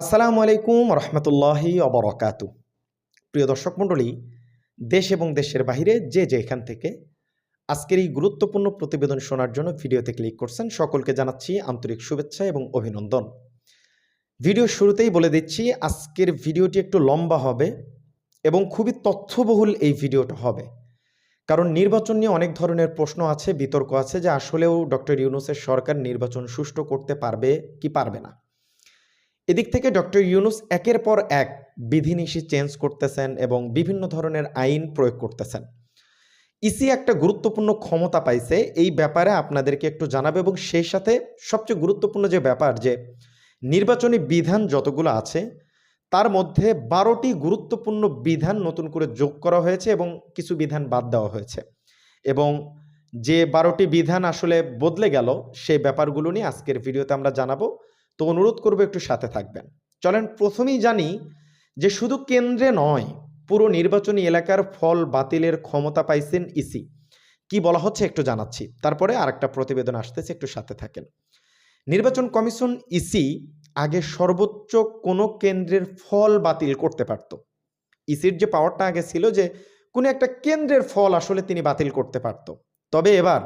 আসসালামু আলাইকুম রহমতুল্লাহি অবরকাত প্রিয় দর্শক মণ্ডলী, দেশ এবং দেশের বাইরে যে যে এখান থেকে আজকের এই গুরুত্বপূর্ণ প্রতিবেদন শোনার জন্য ভিডিওতে ক্লিক করছেন, সকলকে জানাচ্ছি আন্তরিক শুভেচ্ছা এবং অভিনন্দন। ভিডিও শুরুতেই বলে দিচ্ছি, আজকের ভিডিওটি একটু লম্বা হবে এবং খুবই তথ্যবহুল এই ভিডিওটা হবে। কারণ নির্বাচন নিয়ে অনেক ধরনের প্রশ্ন আছে, বিতর্ক আছে যে আসলেও ডক্টর ইউনুসের সরকার নির্বাচন সুষ্ঠু করতে পারবে কি পারবে না। এদিক থেকে ডক্টর ইউনুস একের পর এক বিধিনিষেধ চেঞ্জ করতেছেন এবং বিভিন্ন ধরনের আইন প্রয়োগ করতেছেন। ইসি একটা গুরুত্বপূর্ণ ক্ষমতা পাইছে, এই ব্যাপারে আপনাদেরকে একটু জানাবে এবং সেই সাথে সবচেয়ে গুরুত্বপূর্ণ যে ব্যাপার যে, নির্বাচনী বিধান যতগুলো আছে, তার মধ্যে বারোটি গুরুত্বপূর্ণ বিধান নতুন করে যোগ করা হয়েছে এবং কিছু বিধান বাদ দেওয়া হয়েছে। এবং যে বারোটি বিধান আসলে বদলে গেল, সেই ব্যাপারগুলো নিয়ে আজকের ভিডিওতে আমরা জানাব। তো অনুরোধ করব একটু সাথে থাকবেন। চলেন প্রথমেই জানি যে শুধু কেন্দ্রে নয়, পুরো নির্বাচনী এলাকার ফল বাতিলের ক্ষমতা পাইছেন ইসি। কি বলা হচ্ছে একটু জানাচ্ছি। তারপরে আরেকটা প্রতিবেদন আসতেছে, একটু সাথে থাকেন। নির্বাচন কমিশন ইসি আগে সর্বোচ্চ কোনো কেন্দ্রের ফল বাতিল করতে পারত। ইসির যে পাওয়ারটা আগে ছিল যে, কোনো একটা কেন্দ্রের ফল আসলে তিনি বাতিল করতে পারত। তবে এবার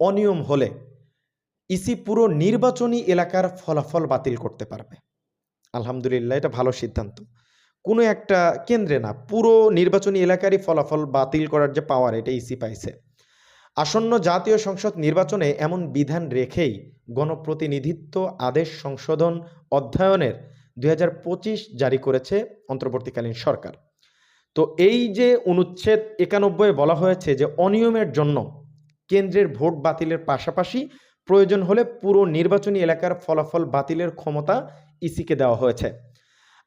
অনিয়ম হলে ইসি পুরো নির্বাচনী এলাকার ফলাফল বাতিল করতে পারবে। আলহামদুলিল্লাহ, এটা ভালো সিদ্ধান্ত। কোনো একটা কেন্দ্রে না, পুরো নির্বাচনী এলাকারই ফলাফল বাতিল করার যে পাওয়ার এটা ইসি পাইছে। আসন্ন জাতীয় সংসদ নির্বাচনে এমন বিধান রেখেই গণপ্রতিনিধিত্ব আদেশ সংশোধন অধ্যয়নের দুই হাজার পঁচিশ জারি করেছে অন্তর্বর্তীকালীন সরকার। তো এই যে অনুচ্ছেদ একানব্বই বলা হয়েছে যে অনিয়মের জন্য কেন্দ্রের ভোট বাতিলের পাশাপাশি প্রয়োজন হলে পুরো নির্বাচনী এলাকার ফলাফল বাতিলের ক্ষমতা ইসিকে দেওয়া হয়েছে।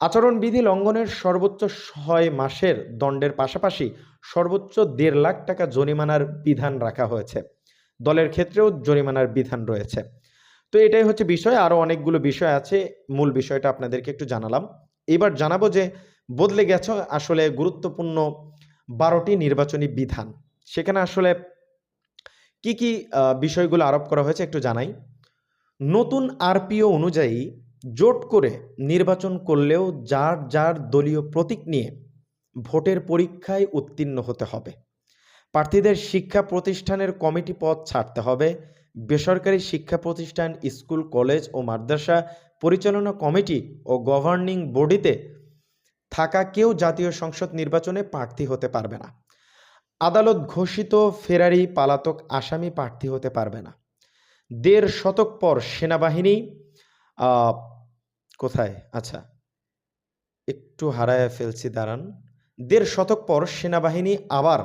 আচরণবিধি লঙ্ঘনের সর্বোচ্চ ছয় মাসের দণ্ডের পাশাপাশি সর্বোচ্চ দেড় লাখ টাকা জরিমানার বিধান রাখা হয়েছে। দলের ক্ষেত্রেও জরিমানার বিধান রয়েছে। তো এটাই হচ্ছে বিষয়, আরও অনেকগুলো বিষয় আছে। মূল বিষয়টা আপনাদেরকে একটু জানালাম। এবার জানাব যে বদলে গেছে আসলে গুরুত্বপূর্ণ বারোটি নির্বাচনী বিধান। সেখানে আসলে কি কি বিষয়গুলো আরোপ করা হয়েছে একটু জানাই। নতুন আরপিও অনুযায়ী জোট করে নির্বাচন করলেও যার যার দলীয় প্রতীক নিয়ে ভোটের পরীক্ষায় উত্তীর্ণ হতে হবে। প্রার্থীদের শিক্ষা প্রতিষ্ঠানের কমিটি পদ ছাড়তে হবে। বেসরকারি শিক্ষা প্রতিষ্ঠান, স্কুল, কলেজ ও মাদ্রাসা পরিচালনা কমিটি ও গভর্নিং বডিতে থাকা কেউ জাতীয় সংসদ নির্বাচনে প্রার্থী হতে পারবে না। আদালত ঘোষিত ফেরারি পালাতক আসামি প্রার্থী হতে পারবে না। দেড় শতক পর সেনাবাহিনী কোথায়? আচ্ছা একটু হারায় ফেলছি, দাঁড়ান। দেড় শতক পর সেনাবাহিনী আবার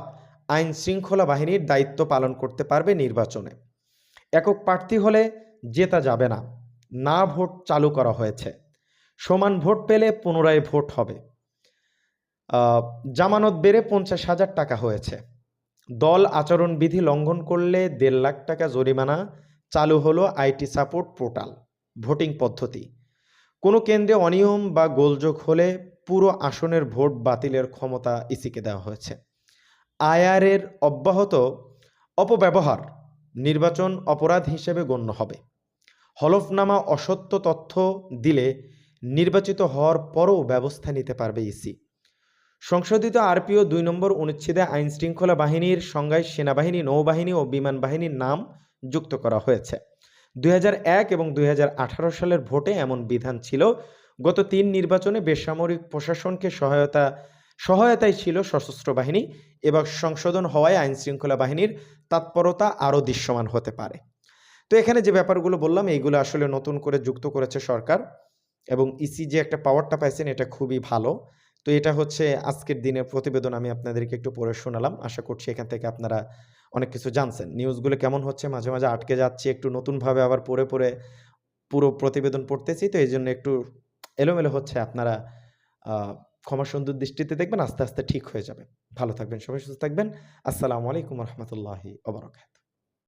আইন শৃঙ্খলা বাহিনীর দায়িত্ব পালন করতে পারবে নির্বাচনে। একক প্রার্থী হলে জেতা যাবে না। না ভোট চালু করা হয়েছে। সমান ভোট পেলে পুনরায় ভোট হবে। জামানত বেড়ে পঞ্চাশ হাজার টাকা হয়েছে। দল আচরণবিধি লঙ্ঘন করলে দেড় লাখ টাকা জরিমানা, চালু হলো আইটি সাপোর্ট পোর্টাল, ভোটিং পদ্ধতি। কোনো কেন্দ্রে অনিয়ম বা গোলযোগ হলে পুরো আসনের ভোট বাতিলের ক্ষমতা ইসিকে দেওয়া হয়েছে। আয়ারের অব্যাহত অপব্যবহার নির্বাচন অপরাধ হিসেবে গণ্য হবে। হলফনামা অসত্য তথ্য দিলে নির্বাচিত হওয়ার পরও ব্যবস্থা নিতে পারবে ইসি। সংশোধিত আরপিও দুই নম্বর অনুচ্ছেদে আইন শৃঙ্খলা বাহিনীর সংজ্ঞায় সেনাবাহিনী, নৌবাহিনী ও বিমান বাহিনীর নাম যুক্ত করা হয়েছে। দুই হাজার এক এবং দুই হাজার আঠারো সালের ভোটে এমন বিধান ছিল। গত তিন নির্বাচনে বেসামরিক প্রশাসনকে সহায়তা সহায়তায় ছিল সশস্ত্র বাহিনী। এবার সংশোধন হওয়ায় আইন শৃঙ্খলা বাহিনীর তৎপরতা আরও দৃশ্যমান হতে পারে। তো এখানে যে ব্যাপারগুলো বললাম, এইগুলো আসলে নতুন করে যুক্ত করেছে সরকার এবং ইসি যে একটা পাওয়ারটা পাইছেন, এটা খুবই ভালো। তো এটা হচ্ছে আজকের দিনের প্রতিবেদন আমি আপনাদেরকে একটু পড়ে শোনালাম। আশা করছি এখান থেকে আপনারা অনেক কিছু জানছেন। নিউজগুলো কেমন হচ্ছে? মাঝে মাঝে আটকে যাচ্ছে, একটু নতুনভাবে আবার পড়ে পড়ে পুরো প্রতিবেদন পড়তেছি। তো এই জন্য একটু এলোমেলো হচ্ছে। আপনারা ক্ষমা সুন্দর দৃষ্টিতে দেখবেন, আস্তে আস্তে ঠিক হয়ে যাবে। ভালো থাকবেন, সবাই সুস্থ থাকবেন। আসসালামু আলাইকুম রহমতুল্লাহি ওবরাকাত